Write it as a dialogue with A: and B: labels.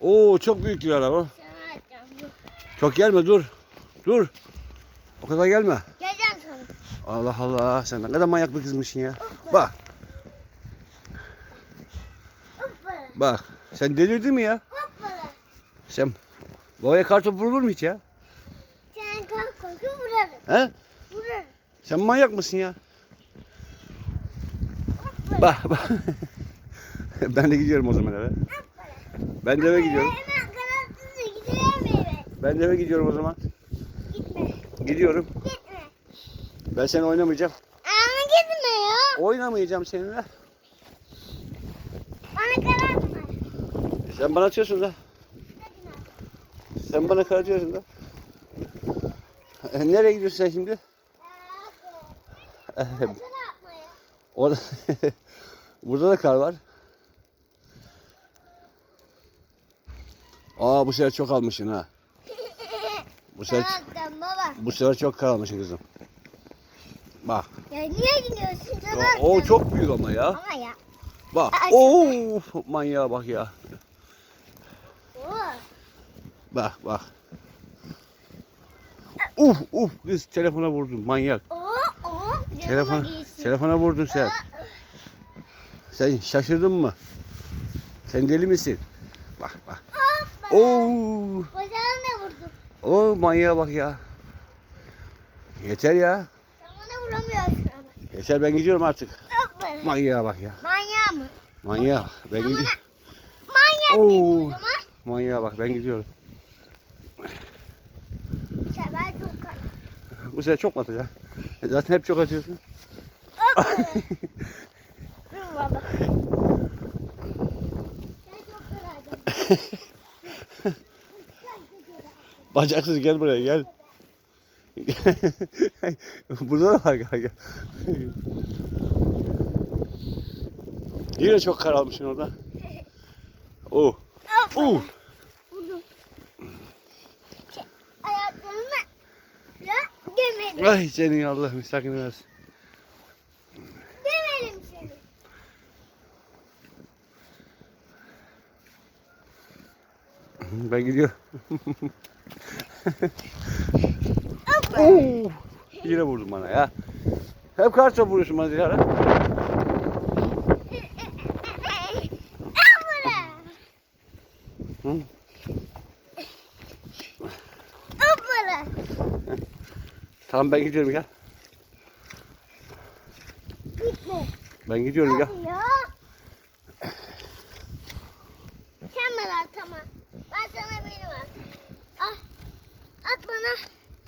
A: Oo çok büyük bir araba. Çok gelme dur. Dur. O kadar gelme.
B: Geleceğim sana.
A: Allah Allah sen ne kadar manyak bir kızmışsın ya. Bak bak sen delirdin mi ya? Sen babaya kartopu vurulur mu hiç ya?
B: Sen kalk koşu vurarım.
A: He?
B: Vurarım.
A: Sen manyak mısın ya? Bak bak. ben de gidiyorum o zaman eve. Ben de eve gidiyorum.
B: Hemen kanatsızla gidelim eve.
A: Ben de eve gidiyorum o zaman.
B: Gitme.
A: Gidiyorum.
B: Gitme.
A: Ben seni oynamayacağım.
B: Ama gitme ya.
A: Oynamayacağım seninle.
B: Bana kanatma.
A: Sen bana atıyorsun da. Sen bana karatıyorsun da. E, Nereye gidiyorsun sen şimdi?
B: Atmaya.
A: Orada Burada da kar var. Aa bu sefer çok almışsın ha. Bu sefer
B: Tamam baba.
A: bu sefer çok kar almışsın kızım. Bak.
B: Ya niye gidiyorsun? Tamam.
A: o çok büyük ama ya.
B: Ama ya.
A: Bak.
B: Ay,
A: Oo manyağa bak ya.
B: Oo.
A: Bak bak. Uf uf kız telefona vurdun manyak.
B: Oo. Oo.
A: Telefon,
B: Canıma giysin.
A: telefona vurdun sen. Sen şaşırdın mı? Sen deli misin? Bak bak.
B: Hoppa.
A: Oo,
B: Bacağına vurdum.
A: o manyağa bak ya. Yeter ya.
B: Sen bana vuramıyorsun ama.
A: Yeter ben gidiyorum artık.
B: Hoppa.
A: Manyağa bak ya.
B: Manyağı mı?
A: Manyağa. Ben gidiyorum.
B: Manyak değil
A: Oo. Manyağa bak ben gidiyorum.
B: Çok kara.
A: Bu sefer çok mu atacak? Zaten hep çok atıyorsun.
B: Hoppa. Dur baba. Sen çok.
A: Bacaksız gel buraya gel. Burada da var gel. Yine çok kar almışsın orada. Oh. Oh. Ay senin Allah müstakil versin.
B: Gömelim seni.
A: Ben gidiyorum. Oo. Yine vurdun bana ya. Hep karşı vuruyorsun bana Dilara. Hı? Tamam ben gidiyorum ya.
B: Gitme.
A: Ben gidiyorum.
B: Hadi ya. Sen bana tamam. Ben sana benim at. Ah. At bana.